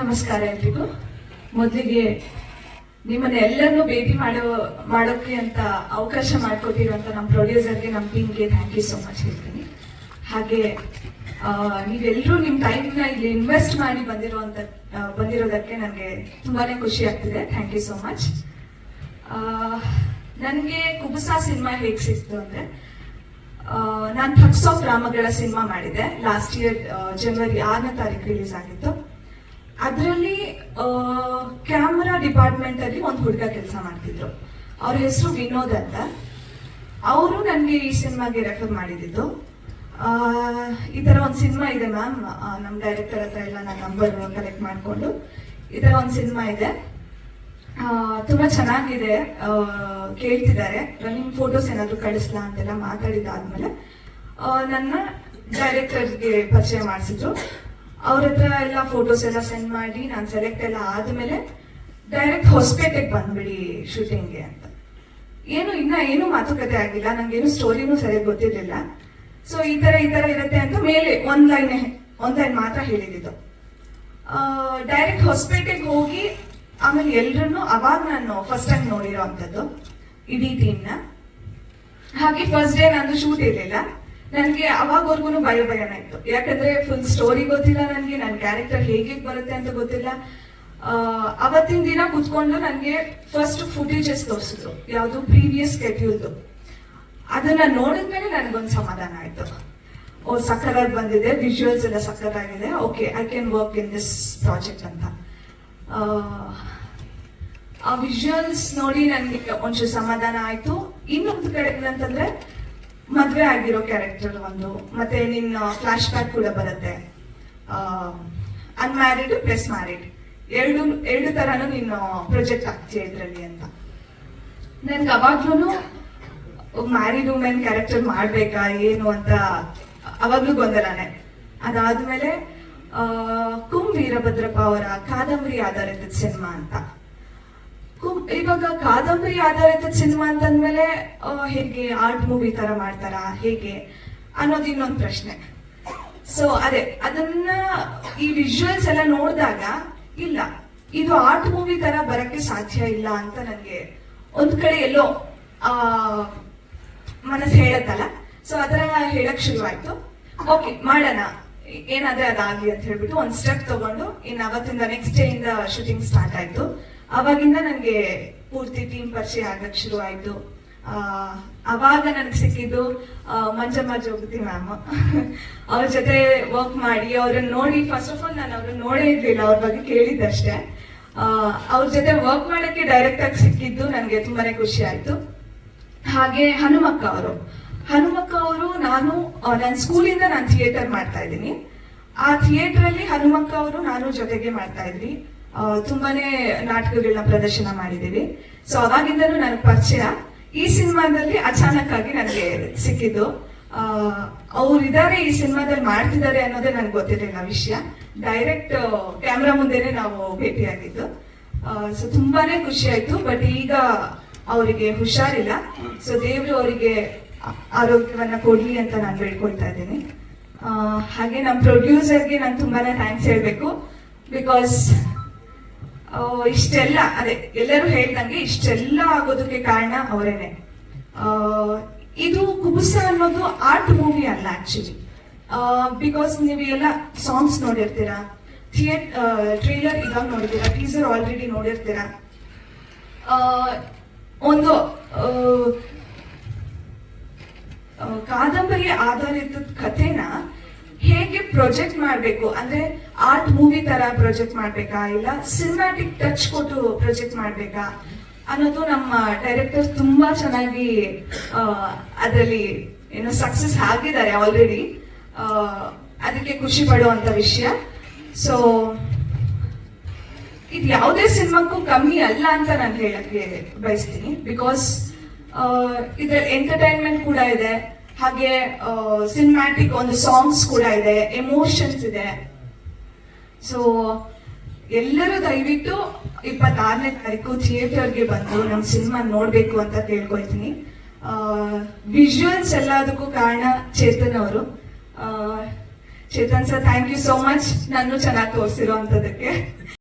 ನಮಸ್ಕಾರ ಎಲ್ರಿಗೂ. ಮೊದಲಿಗೆ ನಿಮ್ಮನ್ನ ಎಲ್ಲರನ್ನೂ ಭೇಟಿ ಮಾಡೋ ಮಾಡೋಕ್ಕೆ ಅಂತ ಅವಕಾಶ ಮಾಡಿಕೊಟ್ಟಿರುವಂತ ನಮ್ಮ ಪ್ರೊಡ್ಯೂಸರ್ಗೆ ನಮ್ಮ ಟೀಮ್ಗೆ ಥ್ಯಾಂಕ್ ಯು ಸೋ ಮಚ್ ಹೇಳ್ತೀನಿ. ಹಾಗೆ ನೀವೆಲ್ಲರೂ ನಿಮ್ಮ ಟೈಮ್ನ ಇಲ್ಲಿ ಇನ್ವೆಸ್ಟ್ ಮಾಡಿ ಬಂದಿರುವಂತ ಬಂದಿರೋದಕ್ಕೆ ನನಗೆ ತುಂಬಾನೇ ಖುಷಿ ಆಗ್ತಿದೆ. ಥ್ಯಾಂಕ್ ಯು ಸೋ ಮಚ್ ನನಗೆ ಕುಬುಸ ಸಿನಿಮಾ ಹೇಗೆ ಸಿಕ್ತು ಅಂದರೆ ನಾನು ಥಕ್ಸ್ ಆಫ್ ರಾಮಗಳ ಸಿನಿಮಾ ಮಾಡಿದೆ ಲಾಸ್ಟ್ ಇಯರ್ ಜನವರಿ ಆರನೇ ತಾರೀಕು ರಿಲೀಸ್ ಆಗಿತ್ತು. ಅದರಲ್ಲಿ ಕ್ಯಾಮರಾ ಡಿಪಾರ್ಟ್ಮೆಂಟ್ ಅಲ್ಲಿ ಒಂದು ಹುಡುಗ ಕೆಲಸ ಮಾಡ್ತಿದ್ರು. ಅವ್ರ ಹೆಸರು ವಿನೋದ್ ಅಂತ. ಅವರು ನನಗೆ ಈ ಸಿನಿಮಾಗೆ ರೆಫರ್ ಮಾಡಿದ್ದು. ಈ ಥರ ಒಂದು ಸಿನಿಮಾ ಇದೆ ಮ್ಯಾಮ್. ನಮ್ಮ ಡೈರೆಕ್ಟರ್ ಹತ್ರ ಎಲ್ಲ ನನ್ನ ನಂಬರ್ ಕಲೆಕ್ಟ್ ಮಾಡಿಕೊಂಡು ಈ ಥರ ಒಂದು ಸಿನಿಮಾ ಇದೆ. ತುಂಬ ಚೆನ್ನಾಗಿದೆ. ಕೇಳ್ತಿದ್ದಾರೆ. ರನ್ನಿಂಗ್ ಫೋಟೋಸ್ ಏನಾದರೂ ಕಳಿಸ್ಲಾ ಅಂತೆಲ್ಲ ಮಾತಾಡಿದ್ದಾದ್ಮೇಲೆ ನನ್ನ ಡೈರೆಕ್ಟರ್ಗೆ ಪರಿಚಯ ಮಾಡಿಸಿದ್ರು. ಅವ್ರ ಹತ್ರ ಎಲ್ಲ ಫೋಟೋಸ್ ಎಲ್ಲ ಸೆಂಡ್ ಮಾಡಿ ನಾನು ಸೆಲೆಕ್ಟ್ ಎಲ್ಲ ಆದ್ಮೇಲೆ ಡೈರೆಕ್ಟ್ ಹೊಸಪೇಟೆಗೆ ಬಂದ್ಬಿಡಿ ಶೂಟಿಂಗ್ಗೆ ಅಂತ. ಏನು, ಇನ್ನ ಏನು ಮಾತುಕತೆ ಆಗಿಲ್ಲ, ನಂಗೇನು ಸ್ಟೋರಿನೂ ಸರಿಯಾಗಿ ಗೊತ್ತಿರಲಿಲ್ಲ. ಸೊ ಈ ತರ ಈ ತರ ಇರುತ್ತೆ ಅಂತ ಮೇಲೆ ಒಂದ್ ಲೈನ್ ಒಂದ್ ಲೈನ್ ಮಾತ್ರ ಹೇಳಿದ್ದು. ಡೈರೆಕ್ಟ್ ಹೊಸಪೇಟೆಗೆ ಹೋಗಿ ಆಮೇಲೆ ಎಲ್ರನ್ನು, ಅವಾಗ ನಾನು ಫಸ್ಟ್ ಟೈಮ್ ನೋಡಿರೋ ಅಂಥದ್ದು, ಇಡೀ ಟೀಮ್ನ ಹಾಗೆ ಫಸ್ಟ್ ಡೇ ನಂದು ಶೂಟ್ ಇರ್ಲಿಲ್ಲ. ನನಗೆ ಅವಾಗವರೆಗೂ ಭಯ ಭಯನ ಇತ್ತು. ಯಾಕಂದ್ರೆ ಫುಲ್ ಸ್ಟೋರಿ ಗೊತ್ತಿಲ್ಲ ನನಗೆ ನನ್ನ ಕ್ಯಾರೆಕ್ಟರ್ ಹೇಗೆ ಬರುತ್ತೆ ಅಂತ ಗೊತ್ತಿಲ್ಲ. ಅವತ್ತಿನ ದಿನ ಕುತ್ಕೊಂಡು ನನಗೆ ಫಸ್ಟ್ ಫುಟೇಜಸ್ ತೋರಿಸಿದ್ರು? ಯಾವುದು? ಪ್ರೀವಿಯಸ್ ಸ್ಕೆಡ್ಯೂಲ್ದು ಅದನ್ನ ನೋಡಿದ್ಮೇಲೆ ನನಗೊಂದು ಸಮಾಧಾನ ಆಯ್ತು. ಓ ಸಕ್ಕತ್ತಾಗಿ ಬಂದಿದೆ ವಿಜುವಲ್ಸ್ ಎಲ್ಲ ಸಕ್ಕತ್ತಾಗಿದೆ okay I can work in this project ಅಂತ. ಆ ವಿಜುವಲ್ಸ್ ನೋಡಿ ನನಗೆ ಒಂಚೂರು ಸಮಾಧಾನ ಆಯ್ತು. ಇನ್ನೊಂದು ಕಡೆ ಏನಂತಂದ್ರೆ ಮದ್ವೆ ಆಗಿರೋ ಕ್ಯಾರೆಕ್ಟರ್ ಒಂದು ಮತ್ತೆ ನಿನ್ನ ಫ್ಲಾಶ್ ಬ್ಯಾಕ್ ಕೂಡ ಬರುತ್ತೆ. ಅನ್ಮ್ಯಾರಿಡ್ ಪ್ಲಸ್ ಮ್ಯಾರಿಡ್ ಎರಡು ಎರಡು ತರನು ನೀನು ಪ್ರೊಜೆಕ್ಟ್ ಆಗ್ತೀಯ ಇದ್ರಲ್ಲಿ ಅಂತ. ನನ್ಗೆ ಅವಾಗ್ಲೂ ಮ್ಯಾರಿಡ್ ವುಮೆನ್ ಕ್ಯಾರೆಕ್ಟರ್ ಮಾಡ್ಬೇಕಾ ಏನು ಅಂತ ಅವಾಗ್ಲೂ ಗೊಂದಲನೆ. ಅದಾದ್ಮೇಲೆ ಮೇಲೆ ಕುಂ ವೀರಭದ್ರಪ್ಪ ಅವರ ಕಾದಂಬರಿ ಆಧಾರಿತ ಸಿನಿಮಾ ಅಂತ. ಇವಾಗ ಕಾದಂಬರಿ ಆಧಾರಿತ ಸಿನಿಮಾ ಅಂತಂದ್ಮೇಲೆ ಹೇಗೆ ಆರ್ಟ್ ಮೂವಿ ತರ ಮಾಡ್ತಾರಾ, ಹೇಗೆ ಅನ್ನೋದು ಇನ್ನೊಂದು ಪ್ರಶ್ನೆ. ಸೊ ಅದೇ, ಅದನ್ನ ಈ ವಿಜುವಲ್ಸ್ ಎಲ್ಲ ನೋಡಿದಾಗ, ಇಲ್ಲ, ಇದು ಆರ್ಟ್ ಮೂವಿ ತರ ಬರಕ್ಕೆ ಸಾಧ್ಯ ಇಲ್ಲ ಅಂತ ನನಗೆ ಒಂದ್ ಕಡೆ ಎಲ್ಲೋ, ಆ, ಮನಸ್ಸು ಹೇಳತ್ತಲ್ಲ. ಸೊ ಅದರ ಹೇಳಕ್ ಶುರುವಾಯ್ತು. ಓಕೆ ಮಾಡೋಣ. ಏನಾದ್ರೆ ಅದಾಗ್ಲಿ ಅಂತ ಹೇಳ್ಬಿಟ್ಟು ಒಂದ್ ಸ್ಟೆಪ್ ತಗೊಂಡು ಇನ್ ಅವತ್ತಿಂದ ನೆಕ್ಸ್ಟ್ ಡೇ ಇಂದ ಶೂಟಿಂಗ್ ಸ್ಟಾರ್ಟ್ ಆಯ್ತು. ಅವಾಗಿಂದ ನನಗೆ ಪೂರ್ತಿ ಟೀಮ್ ಪರಿಚಯ ಆಗಕ್ಕೆ ಶುರು ಆಯ್ತು ಅವಾಗ ನನಗೆ ಸಿಕ್ಕಿದ್ದು ಮಂಜಮ್ಮ ಜೋಗತಿ ಮ್ಯಾಮ್ ಅವ್ರ ಜೊತೆ ವರ್ಕ್ ಮಾಡಿ, ಅವ್ರನ್ನ ನೋಡಿ ಫಸ್ಟ್ ಆಫ್ ಆಲ್ ನಾನು ಅವ್ರನ್ನ ನೋಡೇ ಇರಲಿಲ್ಲ, ಅವ್ರ ಬಗ್ಗೆ ಕೇಳಿದ್ದಷ್ಟೇ. ಅವ್ರ ಜೊತೆ ವರ್ಕ್ ಮಾಡಕ್ಕೆ ಡೈರೆಕ್ಟ್ ಆಗಿ ಸಿಕ್ಕಿದ್ದು ನನಗೆ ತುಂಬಾನೇ ಖುಷಿ ಆಯಿತು. ಹಾಗೆ ಹನುಮಕ್ಕ ಅವರು. ಹನುಮಕ್ಕ ಅವರು ನಾನು ನನ್ನ ಸ್ಕೂಲಿಂದ ನಾನು ಥಿಯೇಟರ್ ಮಾಡ್ತಾ ಇದ್ದೀನಿ. ಆ ಥಿಯೇಟರ್ ಅಲ್ಲಿ ಹನುಮಕ್ಕ ಅವರು ನಾನು ಜೊತೆಗೆ ಮಾಡ್ತಾ ಇದ್ವಿ. ತುಂಬಾನೇ ನಾಟಕಗಳನ್ನ ಪ್ರದರ್ಶನ ಮಾಡಿದ್ದೀವಿ. ಸೊ ಅವಾಗಿಂದನೂ ನನಗೆ ಪರಿಚಯ. ಈ ಸಿನಿಮಾದಲ್ಲಿ ಅಚಾನಕ್ ಆಗಿ ನನಗೆ ಸಿಕ್ಕಿದ್ದು. ಅವ್ರಿದ್ದಾರೆ ಈ ಸಿನಿಮಾದಲ್ಲಿ ಮಾಡ್ತಿದ್ದಾರೆ ಅನ್ನೋದೇ ನನಗೆ ಗೊತ್ತಿರಲಿಲ್ಲ ವಿಷಯ. ಡೈರೆಕ್ಟ್ ಕ್ಯಾಮ್ರಾ ಮುಂದೆನೆ ನಾವು ಭೇಟಿಯಾಗಿದ್ದು. ಸೊ ತುಂಬಾನೇ ಖುಷಿ ಆಯ್ತು ಬಟ್ ಈಗ ಅವರಿಗೆ ಹುಷಾರಿಲ್ಲ. ಸೊ ದೇವರು ಅವರಿಗೆ ಆರೋಗ್ಯವನ್ನ ಕೊಡ್ಲಿ ಅಂತ ನಾನು ಬೇಡ್ಕೊಳ್ತಾ ಇದ್ದೀನಿ. ಹಾಗೆ ನಮ್ಮ ಪ್ರೊಡ್ಯೂಸರ್ಗೆ ನಾನು ತುಂಬಾನೇ ಥ್ಯಾಂಕ್ಸ್ ಹೇಳಬೇಕು. ಬಿಕಾಸ್ ಇಷ್ಟೆಲ್ಲ, ಅದೇ, ಎಲ್ಲರೂ ಹೇಳ್ದಂಗೆ ಇಷ್ಟೆಲ್ಲ ಆಗೋದಕ್ಕೆ ಕಾರಣ ಅವರೇನೆ. ಇದು ಕುಬುಸ ಅನ್ನೋದು ಆರ್ಟ್ ಮೂವಿ ಅಲ್ಲ ಆಕ್ಚುಲಿ ಬಿಕಾಸ್ ನೀವು ಎಲ್ಲ ಸಾಂಗ್ಸ್ ನೋಡಿರ್ತೀರಾ? ಥಿಯೇಟ್ ಟ್ರೇಲರ್ ಇವಾಗ ನೋಡಿದ್ದೀರಾ ಟೀಸರ್ ಆಲ್ರೆಡಿ ನೋಡಿರ್ತೀರಾ? ಒಂದು ಕಾದಂಬರಿ ಆಧಾರಿತ ಕಥೆನ ಹೇಗೆ ಪ್ರೊಜೆಕ್ಟ್ ಮಾಡಬೇಕು? ಅಂದ್ರೆ ಆರ್ಟ್ ಮೂವಿ ತರ ಪ್ರೊಜೆಕ್ಟ್ ಮಾಡ್ಬೇಕಾ? ಇಲ್ಲ ಸಿನಿಮ್ಯಾಟಿಕ್ ಟಚ್ ಕೊಟ್ಟು ಪ್ರೊಜೆಕ್ಟ್ ಮಾಡ್ಬೇಕಾ? ಅನ್ನೋದು ನಮ್ಮ ಡೈರೆಕ್ಟರ್ ತುಂಬಾ ಚೆನ್ನಾಗಿ ಅದರಲ್ಲಿ ಏನು ಸಕ್ಸಸ್ ಆಗಿದ್ದಾರೆ ಆಲ್ರೆಡಿ ಅದಕ್ಕೆ ಖುಷಿ ಪಡುವಂತ ವಿಷಯ. ಸೊ ಇದು ಯಾವುದೇ ಸಿನಿಮಾಕ್ಕೂ ಕಮ್ಮಿ ಅಲ್ಲ ಅಂತ ನಾನು ಹೇಳಕ್ಕೆ ಬಯಸ್ತೀನಿ. ಬಿಕಾಸ್ ಇದ್ರ ಎಂಟರ್ಟೈನ್ಮೆಂಟ್ ಕೂಡ ಇದೆ. ಹಾಗೆ ಸಿನಿಮ್ಯಾಟಿಕ್ ಒಂದು ಸಾಂಗ್ಸ್ ಕೂಡ ಇದೆ. ಎಮೋಷನ್ಸ್ ಇದೆ. ಸೊ ಎಲ್ಲರೂ ದಯವಿಟ್ಟು ಇಪ್ಪತ್ತಾರನೇ ತಾರೀಕು ಥಿಯೇಟರ್ಗೆ ಬಂದು ನಮ್ಮ ಸಿನಿಮಾ ನೋಡ್ಬೇಕು ಅಂತ ಕೇಳ್ಕೊಳ್ತೀನಿ ವಿಜುವಲ್ಸ್ ಎಲ್ಲದಕ್ಕೂ ಕಾರಣ ಚೇತನ್ ಅವರು. Chetan sir thank you so much ನಾನು ಚೆನ್ನಾಗಿ ತೋರಿಸಿರೋ ಅಂಥದ್ದಕ್ಕೆ.